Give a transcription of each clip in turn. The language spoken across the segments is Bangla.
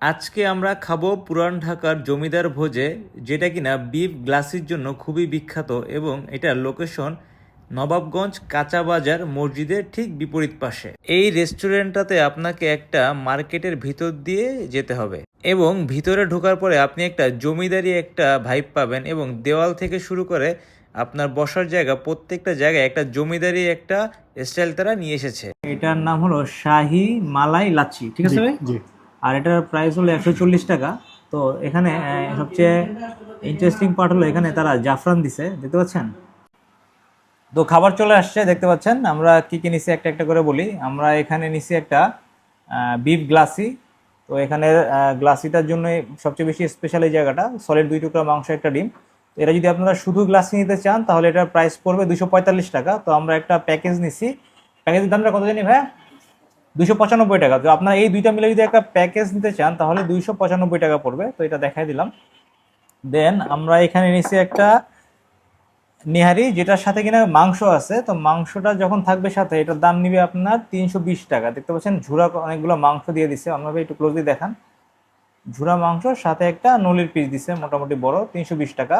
আজকে আমরা খাব পুরান ঢাকার জমিদার ভোজে যেটা কিনা বিফ গ্লাসির জন্য খুবই বিখ্যাত এবং এটার লোকেশন নবাবগঞ্জ কাঁচা বাজার মসজিদের ঠিক বিপরীত পাশে। এই রেস্টুরেন্টটাতে আপনাকে একটা মার্কেটের ভিতর দিয়ে যেতে হবে এবং ভিতরে ঢোকার পরে আপনি একটা জমিদারি একটা ভাইব পাবেন এবং দেওয়াল থেকে শুরু করে আপনার বসার জায়গা প্রত্যেকটা জায়গায় একটা জমিদারি একটা স্টাইল তারা নিয়ে এসেছে। এটার নাম হলো শাহি মালাই লাচ্ছি ঠিক আছে ভাই? আর এটার প্রাইস হলো একশো চল্লিশ টাকা। তো এখানে সবচেয়ে ইন্টারেস্টিং পার্ট হলো এখানে তারা জাফরান দিছে, দেখতে পাচ্ছেন? তো খাবার চলে আসছে, দেখতে পাচ্ছেন? আমরা কি কি নিছি একটা একটা করে বলি। আমরা এখানে নিছি একটা বিফ গ্লাসি তো এখানে গ্লাসিটার জন্য সবচেয়ে বেশি স্পেশাল এই জায়গাটা। সলিড দুই টুকরা মাংস, একটা ডিম। তো এটা যদি আপনারা শুধু গ্লাসি নিতে চান, তাহলে এটার প্রাইস পড়বে দুশো টাকা। তো আমরা একটা প্যাকেজ নিছি। প্যাকেজের দামটা কত জানি ভাই দুশো পঁচানব্বই টাকা। তো আপনারা এই দুইটা মিলে যদি একটা প্যাকেজ নিতে চান, তাহলে দুইশো পঁচানব্বই টাকা পড়বে। তো এটা দেখাই দিলাম। দেন আমরা এখানে নিছি একটা নিহারি, যেটার সাথে কিনা মাংস আছে। তো মাংসটা যখন থাকবে সাথে, এটার দাম নিবে আপনার তিনশো বিশ টাকা। দেখতে পাচ্ছেন, ঝুরা অনেকগুলো মাংস দিয়ে দিছে। আপনারা একটু ক্লোজলি দেখান। ঝুরা মাংস, সাথে একটা নলির পিস দিছে, মোটামুটি বড়, তিনশো বিশ টাকা।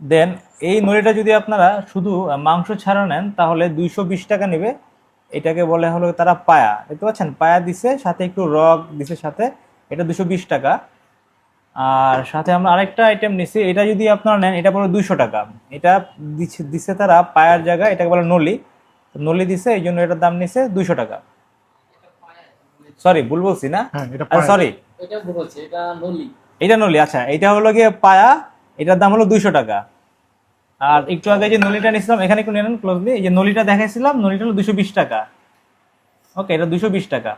দেন এই নলিটা যদি আপনারা শুধু মাংস ছাড়া নেন, তাহলে দুইশো বিশ টাকা নেবে। এটাকে বলে হলো তারা পায়া। দেখতে পাচ্ছেন? পায়া দিছে সাথে একটু রক দিছে সাথে। এটা দুশো বিশ টাকা। আর সাথে আমরা আরেকটা আইটেম নিছি। এটা যদি আপনারা নেন এটা পড়বে দুইশো টাকা। এটা দিচ্ছে দিছে তারা পায়ার জায়গায় এটাকে বলে নলি। নলি দিছে এই জন্য এটার দাম নিছে দুইশো টাকা। সরি ভুল বলছি না? হ্যাঁ এটা সরি এটা ভুল হচ্ছে এটা নলি। এটা নলি আচ্ছা। এটা হলো গিয়ে পায়া এটার দাম হলো দুইশো টাকা। আর একটু আগে যে নলিটা নিয়েছিলাম এখানে একটু নেন ক্লোজলি এই যে নলিটা দেখাইছিলাম নলিটা হলো দুশো বিশ টাকা। ওকে এটা দুশো বিশ টাকা।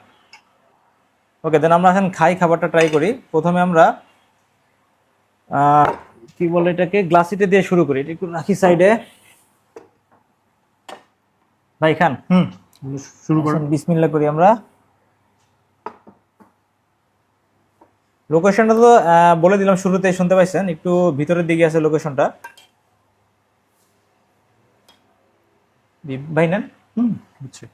ওকে দেন আমরা এখন খাই খাবারটা ট্রাই করি। প্রথমে আমরা কি বলে এটাকে গ্লাসিতে দিয়ে শুরু করি। এটা একটু রাখি সাইডে ভাই খান। হুম। শুরু করেন বিসমিল্লা করি আমরা। লোকেশনটা তো আহ, বলে দিলাম শুরুতে শুনতে পাইছেন? একটু ভিতরের দিকে আছে লোকেশনটা ভাই নেন। হুম। বুঝছি।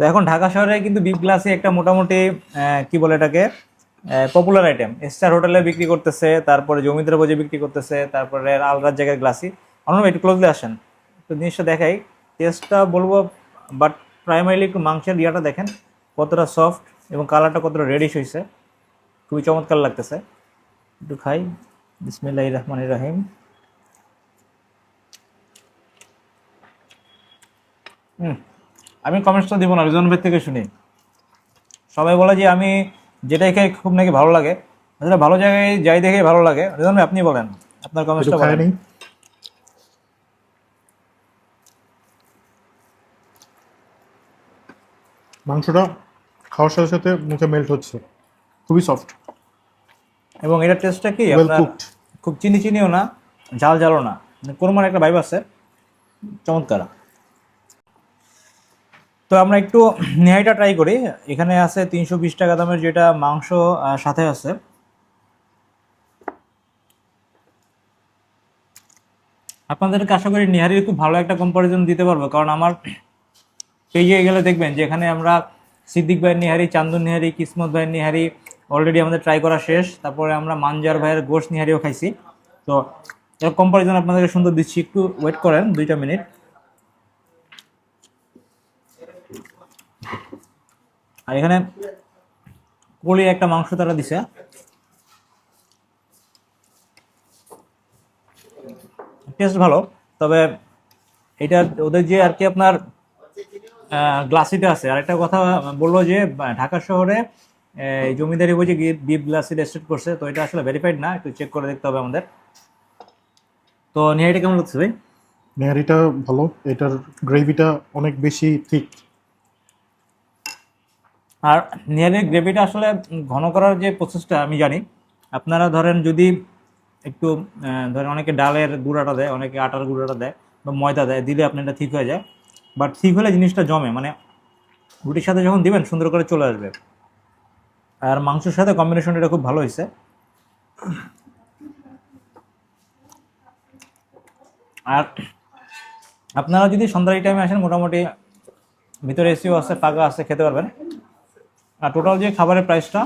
তো এখন ঢাকা শহরে কিন্তু বিপ গ্লাসে একটা মোটামুটি কি বলে এটাকে পপুলার আইটেম স্টার হোটেলে বিক্রি করতেছে তারপরে জমিদার বোঝে বিক্রি করতেছে তারপরে আলরার জায়গায় গ্লাসি অন্য একটু ক্লোজলি আসেন। তো জিনিসটা দেখাই টেস্টটা বলব বাট প্রাইমারিলি একটু মাংসের ইয়াটা দেখেন কতটা সফট এবং কালারটা কতটা রেডিশ হয়েছে খুবই চমৎকার লাগতেছে। একটু খাই। বিসমিল্লাহ রহমান রাহিম। হুম আমি কমেন্টসটা দিব না রিজন ভাই থেকে শুনি। সবাই বলে যে আমি যেটাই খাই খুব নাকি ভালো লাগে। আসলে ভালো জায়গায় যাই দেখে ভালো লাগে। রিজন ভাই আপনি বলেন আপনার কমেন্টসটা বলেন। মাংসটা খাওয়ার সাথে সাথে মুখে মেল্ট হচ্ছে। খুবই সফট এবং এটার টেস্টটা কি? আপনার খুব চিনি চিনিও না ঝাল ঝালও না। মানে কোরমার একটা ভাইব আছে। চমৎকার। তো আমরা একটু নেহাইটা ট্রাই করি। এখানে আছে তিনশো বিশ টাকা দামের যেটা মাংস সাথে আছে। আপনাদেরকে আশা করি নিহারির খুব ভালো একটা কম্পারিজন দিতে পারব। কারণ আমার পেজে গেলে দেখবেন যে এখানে আমরা সিদ্দিক ভাইয়ের নিহারি চান্দন নিহারি কিসমত ভাইয়ের নিহারি অলরেডি আমাদের ট্রাই করা শেষ, তারপরে আমরা মানজার ভাইয়ের গোশ নিহারিও খাইছি। তো এর কম্পারিজন আপনাদেরকে সুন্দর দিচ্ছি, একটু ওয়েট করেন দুইটা মিনিট আর এখানে কলি একটা মাংস তারা দিছে। টেস্ট ভালো, তবে এটা ওদের যে আর কি আপনার গ্লাসিটা আছে। আর একটা কথা বলল যে ঢাকা শহরে জমিদারি গিয়ে বিপ গ্লাসিটা স্টেট করছে তো এটা আসলে ভেরিফাইড না একটু চেক করে দেখতে হবে আমাদের। তো নিহারিটা কেমন লাগছে ভাই? নেহারিটা ভালো এটার গ্রেভিটা অনেক বেশি ঠিক আর নিহারির গ্রেভিটা আসলে ঘন করার যে প্রসেসটা আমি জানি। আপনারা ধরেন যদি একটু ধরেন অনেকে ডালের গুঁড়াটা দেয় অনেকে আটার গুঁড়াটা দেয় বা ময়দা দেয় দিলে আপনার এটা ঠিক হয়ে যায়। বাট ঠিক হলে জিনিসটা জমে মানে রুটির সাথে যখন দিবেন সুন্দর করে চলে আসবে। আর মাংসের সাথে কম্বিনেশনটা এটা খুব ভালো হয়েছে। আর আপনারা যদি সন্ধ্যার টাইমে আসেন, মোটামুটি ভিতরে এসিও আছে ফাঁকা আছে, খেতে পারবেন। আর টোটাল যে খাবারের প্রাইসটা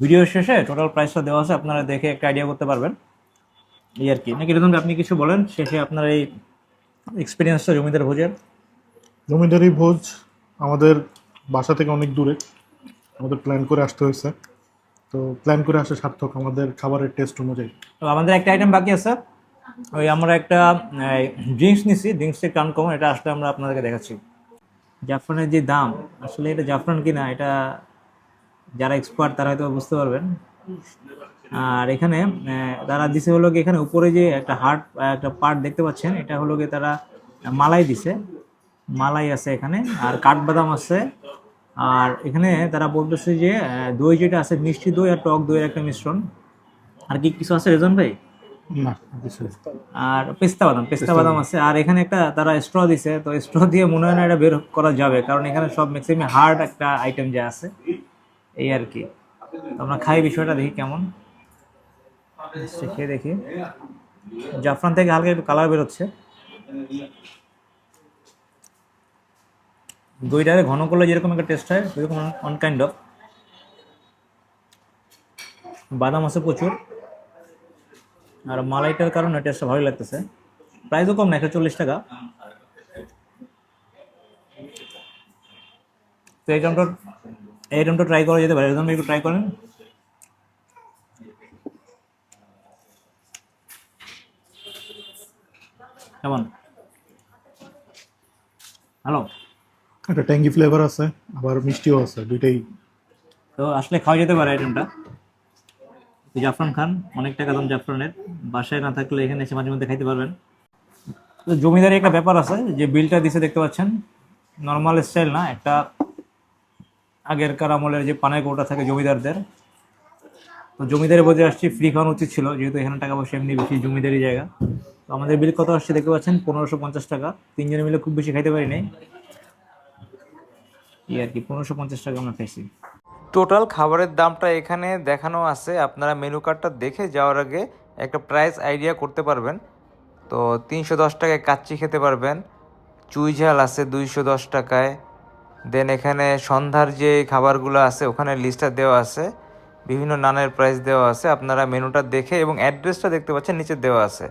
ভিডিও শেষে টোটাল প্রাইসটা দেওয়া আছে, আপনারা দেখে একটা আইডিয়া করতে পারবেন। এই আর কি। নাকি এরকম আপনি কিছু বলেন? শেষে আপনার এই এক্সপিরিয়েন্সটা জমিদার ভোজের। জমিদারি ভোজ আমাদের বাসা থেকে অনেক দূরে। আমাদের প্ল্যান করে আসতে হয়েছে। তো প্ল্যান করে আসা সার্থক আমাদের খাবারের টেস্ট অনুযায়ী। তো আমাদের একটা আইটেম বাকি আছে। ওই আমরা একটা ড্রিঙ্কস নিছি। ড্রিঙ্কসটা একটু আনকমন এটা আসলে আমরা আপনাদেরকে দেখাচ্ছি। জাফরানের যে দাম, আসলে এটা জাফরান কিনা, এটা যারা এক্সপার্ট তারা হয়তো বুঝতে পারবেন। আর এখানে তারা দিছে হলো কি এখানে উপরে যে একটা হার্ট একটা পার্ট দেখতে পাচ্ছেন, এটা হলো কি তারা মালাই দিছে। মালাই আছে এখানে, আর কাঠবাদাম আছে। আর এখানে তারা বলতেছে যে দই যেটা আছে মিষ্টি দই আর টক দইয়ের একটা মিশ্রণ। আর কি কিছু আছে রেজন ভাই। আর পেস্তা বাদাম পেস্তা বাদাম আছে। আর এখানে একটা তারা স্ট্র দিছে তো স্ট্র দিয়ে মনে হয় না এটা বের করা যাবে কারণ এখানে সব ম্যাক্সিমাম হার্ড একটা আইটেম যা আছে এই আর কি। আমরা খাই বিষয়টা দেখি কেমন। খেয়ে দেখি। জাফরান থেকে হালকা একটু কালার বেরোচ্ছে। দইটাকে ঘন করলে যেরকম একটা টেস্ট হয় সেরকম অন কাইন্ড অফ বাদাম আছে প্রচুর। আর মালাইটার কারণে টেস্টটা ভালোই লাগতেছে। প্রাইসও কম না, একশো চল্লিশ টাকা। তো এই আইটেমটা এই আইটেমটা ট্রাই করা যেতে পারে। একটু ট্রাই করেন। কেমন হ্যালো একটা ট্যাঙ্গি ফ্লেভার আছে, আবার মিষ্টিও আছে, দুইটাই। তো আসলে খাওয়া যেতে পারে আইটেমটা জাফরান খান, অনেক টাকা দাম জাফরানের। বাসায় না থাকলে এখানে এসে মাঝে মধ্যে খাইতে পারবেন। তো জমিদারি একটা ব্যাপার আছে, যে বিলটা দিছে দেখতে পাচ্ছেন নর্মাল স্টাইল না, একটা আগেরকার আমলের যে পানের কৌটা থাকে জমিদারদের। তো জমিদারি বলতে আসছি ফ্রি খাওয়ানো উচিত ছিল, যেহেতু এখানে টাকা পয়সা এমনি বেশি, জমিদারি জায়গা। তো আমাদের বিল কত আসছে দেখতে পাচ্ছেন, পনেরোশো পঞ্চাশ টাকা। তিনজনে মিলে খুব বেশি খাইতে পারি নাই। আর কি, পনেরোশো পঞ্চাশ টাকা আমরা টোটাল খাবারের দামটা এখানে দেখানো আছে, আপনারা মেনু কার্ডটা দেখে যাওয়ার আগে একটা প্রাইস আইডিয়া করতে পারবেন। তো তিনশো দশ টাকায় কাচ্চি খেতে পারবেন, চুই ঝাল আছে দুইশো দশ টাকায়। দেন এখানে সন্ধ্যার যে খাবারগুলো আছে, ওখানে লিস্টটা দেওয়া আছে। বিভিন্ন নানের প্রাইস দেওয়া আছে, আপনারা মেনুটা দেখে এবং অ্যাড্রেসটা দেখতে পাচ্ছেন, নিচে দেওয়া আছে।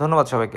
ধন্যবাদ সবাইকে।